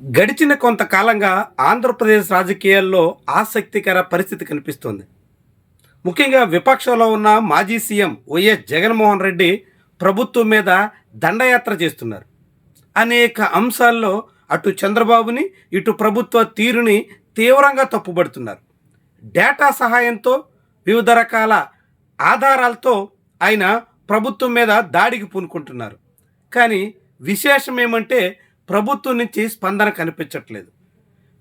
గడిచిన కొంతకాలంగా ఆంధ్రప్రదేశ్ రాజకీయాల్లో ఆసక్తికర పరిస్థితి కనిపిస్తోంది. ముఖ్యంగా విపక్షంలో ఉన్న మాజీ సీఎం వైఎస్ జగన్మోహన్ రెడ్డి ప్రభుత్వం మీద దండయాత్ర చేస్తున్నారు. అనేక అంశాల్లో అటు చంద్రబాబుని ఇటు ప్రభుత్వ తీరుని తీవ్రంగా తప్పుపడుతున్నారు డేటా సహాయంతో వివిధ రకాల ఆధారాలతో ఆయన ప్రభుత్వం మీద దాడికి పూనుకుంటున్నారు. కానీ విశేషం ఏమంటే ప్రభుత్వం నుంచి స్పందన కనిపించట్లేదు.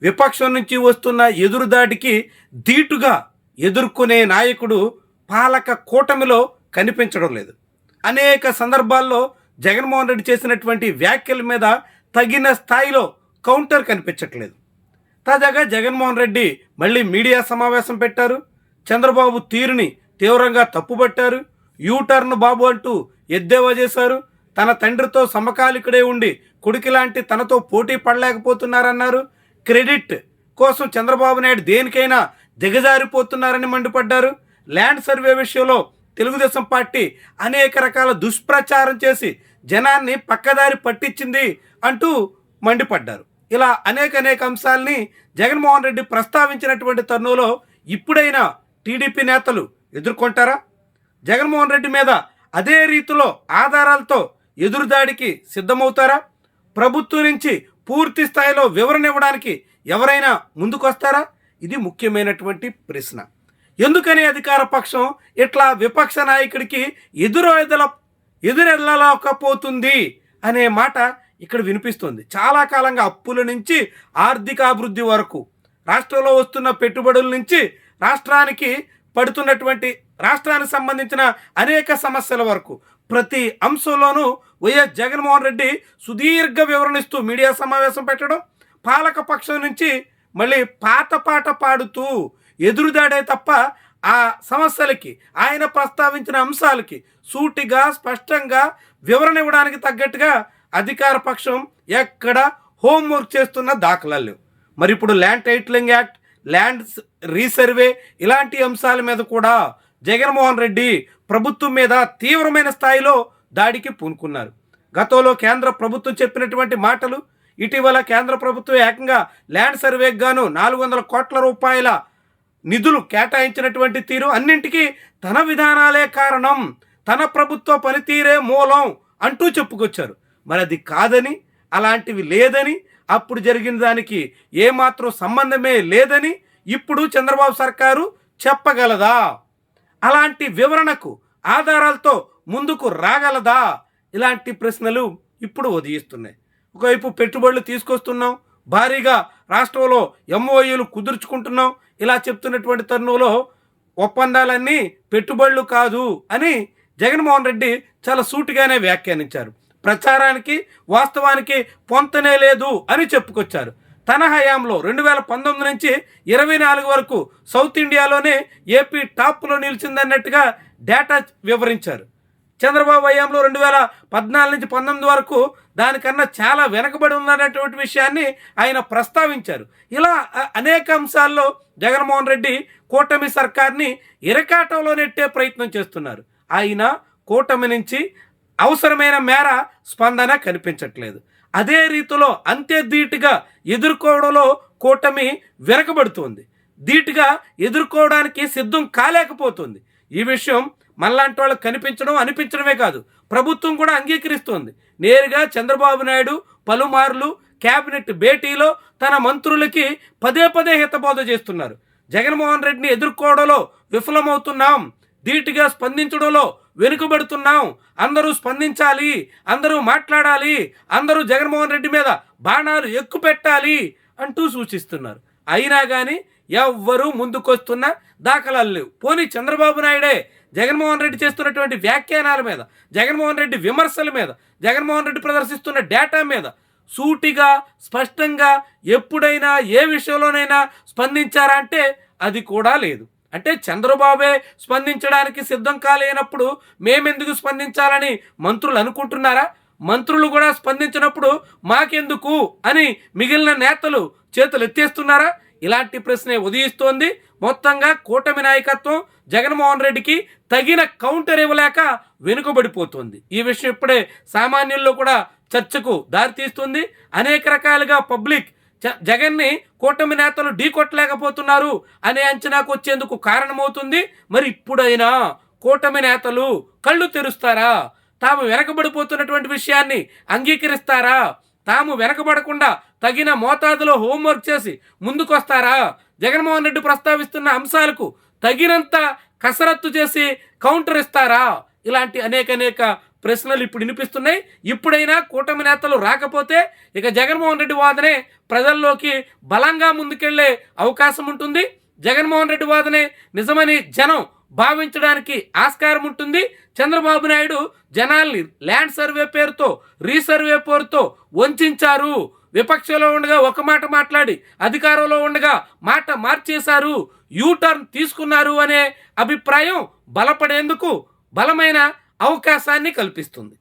విపక్షం నుంచి వస్తున్న ఎదురుదాడికి ధీటుగా ఎదుర్కొనే నాయకుడు పాలక కూటమిలో కనిపించడం లేదు. అనేక సందర్భాల్లో జగన్మోహన్ రెడ్డి చేసినటువంటి వ్యాఖ్యల మీద తగిన స్థాయిలో కౌంటర్ కనిపించట్లేదు. తాజాగా జగన్మోహన్ రెడ్డి మళ్ళీ మీడియా సమావేశం పెట్టారు. చంద్రబాబు తీరుని తీవ్రంగా తప్పుపట్టారు. యూటర్న్ బాబు అంటూ ఎద్దేవా చేశారు. తన తండ్రితో సమకాలికుడే ఉండి కొడుకు లాంటి తనతో పోటీ పడలేకపోతున్నారన్నారు. క్రెడిట్ కోసం చంద్రబాబు నాయుడు దేనికైనా దిగజారిపోతున్నారని మండిపడ్డారు. ల్యాండ్ సర్వే విషయంలో తెలుగుదేశం పార్టీ అనేక రకాల దుష్ప్రచారం చేసి జనాన్ని పక్కదారి పట్టించింది అంటూ మండిపడ్డారు. ఇలా అనేక అనేక అంశాలని జగన్మోహన్ రెడ్డి ప్రస్తావించినటువంటి తరుణంలో ఇప్పుడైనా టీడీపీ నేతలు ఎదుర్కొంటారా? జగన్మోహన్ రెడ్డి మీద అదే రీతిలో ఆధారాలతో ఎదురుదాడికి సిద్ధమవుతారా? ప్రభుత్వం నుంచి పూర్తి స్థాయిలో వివరణ ఇవ్వడానికి ఎవరైనా ముందుకొస్తారా? ఇది ముఖ్యమైనటువంటి ప్రశ్న. ఎందుకని అధికార పక్షం ఇట్లా విపక్ష నాయకుడికి ఎదురెదల ఎదురెళ్ళలేకపోతుంది అనే మాట ఇక్కడ వినిపిస్తుంది. చాలా కాలంగా అప్పుల నుంచి ఆర్థిక అభివృద్ధి వరకు రాష్ట్రంలో వస్తున్న పెట్టుబడుల నుంచి రాష్ట్రానికి పడుతున్నటువంటి రాష్ట్రానికి సంబంధించిన అనేక సమస్యల వరకు ప్రతి అంశంలోనూ వైఎస్ జగన్మోహన్ రెడ్డి సుదీర్ఘ వివరణిస్తూ మీడియా సమావేశం పెట్టడం పాలక పక్షం నుంచి మళ్ళీ పాత పాట పాడుతూ ఎదురుదాడే తప్ప ఆ సమస్యలకి ఆయన ప్రస్తావించిన అంశాలకి సూటిగా స్పష్టంగా వివరణ ఇవ్వడానికి తగ్గట్టుగా అధికార పక్షం ఎక్కడ హోంవర్క్ చేస్తున్న దాఖలాలు లేవు. మరి ఇప్పుడు land titling act land resurvey ఇలాంటి అంశాల మీద కూడా జగన్మోహన్ రెడ్డి ప్రభుత్వం మీద తీవ్రమైన స్థాయిలో దాడికి పూనుకున్నారు. గతంలో కేంద్ర ప్రభుత్వం చెప్పినటువంటి మాటలు ఇటీవల కేంద్ర ప్రభుత్వం ఏకంగా ల్యాండ్ సర్వేకి గాను నాలుగు వందల కోట్ల రూపాయల నిధులు కేటాయించినటువంటి తీరు అన్నింటికీ తన విధానాలే కారణం. తన ప్రభుత్వ పనితీరే మూలం అంటూ చెప్పుకొచ్చారు. మరి అది కాదని అలాంటివి లేదని అప్పుడు జరిగిన దానికి ఏమాత్రం సంబంధమే లేదని ఇప్పుడు చంద్రబాబు సర్కారు చెప్పగలదా? అలాంటి వివరణకు ఆధారాలతో ముందుకు రాగలదా? ఇలాంటి ప్రశ్నలు ఇప్పుడు ఉదయిస్తున్నాయి. ఒకవైపు పెట్టుబడులు తీసుకొస్తున్నాం భారీగా రాష్ట్రంలో ఎంఓయూలు కుదుర్చుకుంటున్నాం ఇలా చెప్తున్నటువంటి తరుణంలో ఒప్పందాలన్నీ పెట్టుబడులు కాదు అని జగన్మోహన్ రెడ్డి చాలా సూటిగానే వ్యాఖ్యానించారు. ప్రచారానికి వాస్తవానికి పొంతనే లేదు అని చెప్పుకొచ్చారు. తన హయాంలో రెండు వేల పంతొమ్మిది నుంచి ఇరవై నాలుగు వరకు సౌత్ ఇండియాలోనే ఏపీ టాప్లో నిలిచిందన్నట్టుగా డేటా వివరించారు. చంద్రబాబు హయాంలో రెండు వేల పద్నాలుగు నుంచి పంతొమ్మిది వరకు దానికన్నా చాలా వెనకబడి ఉన్నటువంటి విషయాన్ని ఆయన ప్రస్తావించారు. ఇలా అనేక అంశాల్లో జగన్మోహన్ రెడ్డి కూటమి సర్కార్ని ఇరకాటంలో నెట్టే ప్రయత్నం చేస్తున్నారు. ఆయన కూటమి నుంచి అవసరమైన మేర స్పందన కనిపించట్లేదు. అదే రీతిలో అంతే ధీటుగా ఎదుర్కోవడంలో కూటమి వెనకబడుతోంది. ధీటుగా ఎదుర్కోవడానికి సిద్ధం కాలేకపోతుంది. ఈ విషయం మళ్ళాంటి వాళ్ళకి కనిపించడం అనిపించడమే కాదు ప్రభుత్వం కూడా అంగీకరిస్తోంది. నేరుగా చంద్రబాబు నాయుడు పలుమార్లు కేబినెట్ భేటీలో తన మంత్రులకి పదే పదే హితబోధ చేస్తున్నారు. జగన్మోహన్ రెడ్డిని ఎదుర్కోవడంలో విఫలమవుతున్నాం ధీటుగా స్పందించడంలో వెనుకబడుతున్నాం అందరూ స్పందించాలి అందరూ మాట్లాడాలి అందరూ జగన్మోహన్ రెడ్డి మీద బాణాలు ఎక్కువ పెట్టాలి అంటూ సూచిస్తున్నారు. అయినా కానీ ఎవ్వరూ ముందుకొస్తున్న దాఖలాలు లేవు. పోనీ చంద్రబాబు నాయుడే జగన్మోహన్ రెడ్డి చేస్తున్నటువంటి వ్యాఖ్యానాల మీద జగన్మోహన్ రెడ్డి విమర్శల మీద జగన్మోహన్ రెడ్డి ప్రదర్శిస్తున్న డేటా మీద సూటిగా స్పష్టంగా ఎప్పుడైనా ఏ విషయంలోనైనా స్పందించారా అంటే అది కూడా లేదు. అంటే చంద్రబాబే స్పందించడానికి సిద్ధం కాలేనప్పుడు మేమెందుకు స్పందించాలని మంత్రులు అనుకుంటున్నారా? మంత్రులు కూడా స్పందించినప్పుడు మాకెందుకు అని మిగిలిన నేతలు చేతులు ఎత్తేస్తున్నారా ఇలాంటి ప్రశ్నే ఉదయిస్తోంది. మొత్తంగా కూటమి నాయకత్వం జగన్మోహన్ రెడ్డికి తగిన కౌంటర్ ఇవ్వలేక వెనుకబడిపోతుంది. ఈ విషయం ఇప్పుడే సామాన్యుల్లో కూడా చర్చకు దారితీస్తుంది. అనేక రకాలుగా పబ్లిక్ జ- జగన్ని కూటమి నేతలు ఢీకొట్టలేకపోతున్నారు అనే అంచనాకు వచ్చేందుకు కారణమవుతుంది. మరి ఇప్పుడైనా కూటమి నేతలు కళ్ళు తెరుస్తారా? తాము వెనకబడిపోతున్నటువంటి విషయాన్ని అంగీకరిస్తారా? తాము వెనకబడకుండా తగిన మోతాదులో హోంవర్క్ చేసి ముందుకొస్తారా? జగన్మోహన్ రెడ్డి ప్రస్తావిస్తున్న అంశాలకు తగినంత కసరత్తు చేసి కౌంటర్ ఇస్తారా? ఇలాంటి అనేక అనేక ప్రశ్నలు ఇప్పుడు వినిపిస్తున్నాయి. ఇప్పుడైనా కూటమి నేతలు రాకపోతే ఇక జగన్మోహన్ రెడ్డి వాదనే ప్రజల్లోకి బలంగా ముందుకెళ్ళే అవకాశం ఉంటుంది. జగన్మోహన్ రెడ్డి వాదనే నిజమని జనం భావించడానికి ఆస్కారం ఉంటుంది. చంద్రబాబు నాయుడు జనాల్ని ల్యాండ్ సర్వే పేరుతో రీసర్వే పేరుతో వంచారు. విపక్షంలో ఉండగా ఒక మాట మాట్లాడి అధికారంలో ఉండగా మాట మార్చేశారు. యూ టర్న్ తీసుకున్నారు అనే అభిప్రాయం బలపడేందుకు బలమైన అవకాశాన్ని కల్పిస్తుంది.